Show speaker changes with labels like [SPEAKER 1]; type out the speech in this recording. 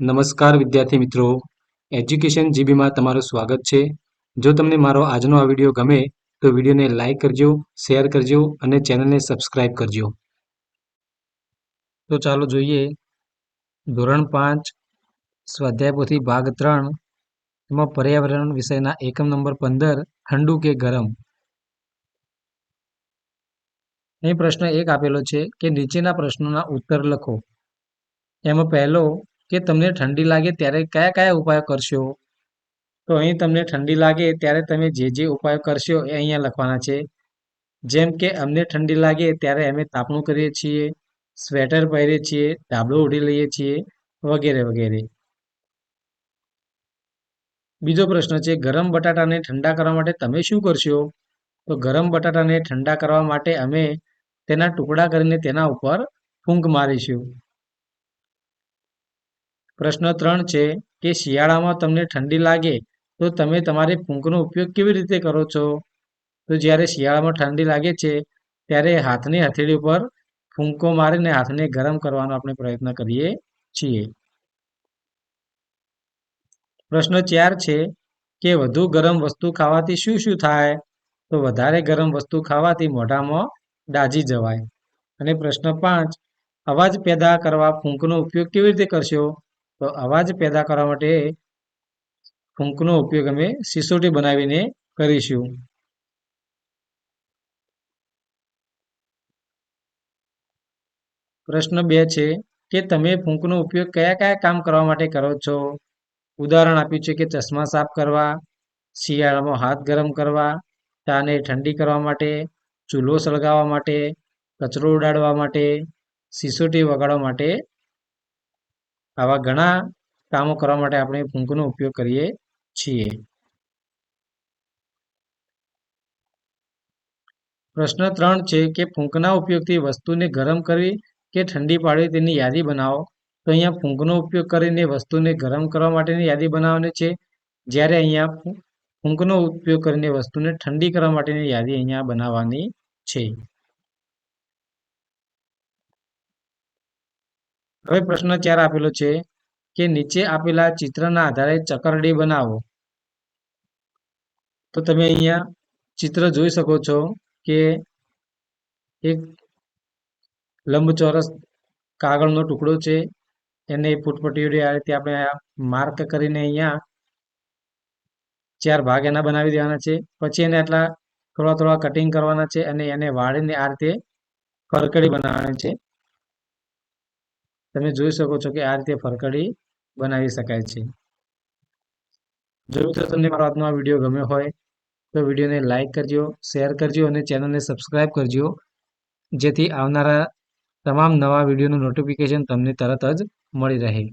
[SPEAKER 1] નમસ્કાર વિદ્યાર્થી મિત્રો. એજ્યુકેશન જીબીમાં તમારું સ્વાગત છે. જો તમને મારો આજનો આ વીડિયો ગમે, તો વિડીયોને લાઇક કરજો શેર કરજો અને ચેનલને સબસ્ક્રાઇબ કરજો. તો ચાલો જોઈએ. ધોરણ પાંચ, સ્વાધ્યાય પોથી ભાગ ત્રણ, એમાં પર્યાવરણ વિષયના એકમ નંબર પંદર, ઠંડુ કે ગરમ? અહીં પ્રશ્ન એક આપેલો છે કે નીચેના પ્રશ્નોના ઉત્તર લખો. એમાં પહેલો કે તમને ઠંડી લાગે ત્યારે કયા કયા ઉપાયો કરશો? તો અહીં તમને ઠંડી લાગે ત્યારે તમે જે જે ઉપાયો કરશો એ અહીંયા લખવાના છે. જેમ કે અમને ઠંડી લાગે ત્યારે અમે તાપણું કરીએ છીએ, સ્વેટર પહેરીએ છીએ ડાબળો ઉડી લઈએ છીએ વગેરે વગેરે. બીજો પ્રશ્ન છે, ગરમ બટાટાને ઠંડા કરવા માટે તમે શું કરશો? તો ગરમ બટાટાને ઠંડા કરવા માટે અમે તેના ટુકડા કરીને તેના ઉપર ફૂંક મારીશું. પ્રશ્ન ત્રણ છે કે શિયાળામાં તમને ઠંડી લાગે તો તમે તમારી ફૂંકનો ઉપયોગ કેવી રીતે કરો છો? તો જ્યારે શિયાળામાં ઠંડી લાગે છે, ત્યારે હાથની હથેળી ઉપર ફૂંકો મારીને હાથને ગરમ કરવાનો આપણે પ્રયત્ન કરીએ છીએ. પ્રશ્ન ચાર છે કે વધુ ગરમ વસ્તુ ખાવાથી શું શું થાય? તો વધારે ગરમ વસ્તુ ખાવાથી મોઢામાં દાજી જવાય. અને પ્રશ્ન પાંચ, અવાજ પેદા કરવા ફૂંકનો ઉપયોગ કેવી રીતે કરશો? તો અવાજ પેદા કરવા માટે ફૂંકનો ઉપયોગ અમે સિસોટી બનાવીને કરીશું. પ્રશ્ન બે છે કે તમે ફૂંકનો ઉપયોગ કયા કયા કામ કરવા માટે કરો છો? ઉદાહરણ આપ્યું છે કે ચશ્મા સાફ કરવા, શિયાળામાં હાથ ગરમ કરવા, ચાને ઠંડી કરવા માટે, ચૂલો સળગાવવા માટે, કચરો ઉડાડવા માટે, સિસોટી વગાડવા માટે આવા ઘણા કામો કરવા માટે આપણે ફૂંકનો ઉપયોગ કરીએ છીએ. પ્રશ્ન ત્રણ છે કે ફૂંકના ઉપયોગથી વસ્તુને ગરમ કરવી કે ઠંડી પાડવી તેની યાદી બનાવો? તો અહીંયા ફૂંકનો ઉપયોગ કરીને વસ્તુને ગરમ કરવા માટેની યાદી બનાવવાની છે. જ્યારે અહીંયા ફૂંકનો ઉપયોગ કરીને વસ્તુને ઠંડી કરવા માટેની યાદી અહીંયા બનાવવાની છે. હવે પ્રશ્ન ચાર આપેલો છે કે નીચે આપેલા ચિત્રના આધારે ચકરડી બનાવો. તો તમે અહીંયા ચિત્ર જોઈ શકો છો કે એક લંબચોરસ કાગળનો ટુકડો છે. એને ફૂટપટ્ટીઓની આ રીતે આપણે માર્ક કરીને અહીંયા ચાર ભાગ એના બનાવી દેવાના છે. પછી એને આટલા થોડા થોડા કટિંગ કરવાના છે અને એને વાળીને આ રીતે કરકડી બનાવવાની છે. તમે જોઈ શકો છો કે આ રીતે ફરકડી બનાવી શકાય છે. જો તમને મારો આજનો આ વીડિયો ગમ્યો હોય, તો વિડીયોને લાઇક કરજો, શેર કરજો અને ચેનલને સબસ્ક્રાઈબ કરજો. જેથી આવનારા તમામ નવા વિડીયોનું નોટિફિકેશન તમને તરત જ મળી રહે.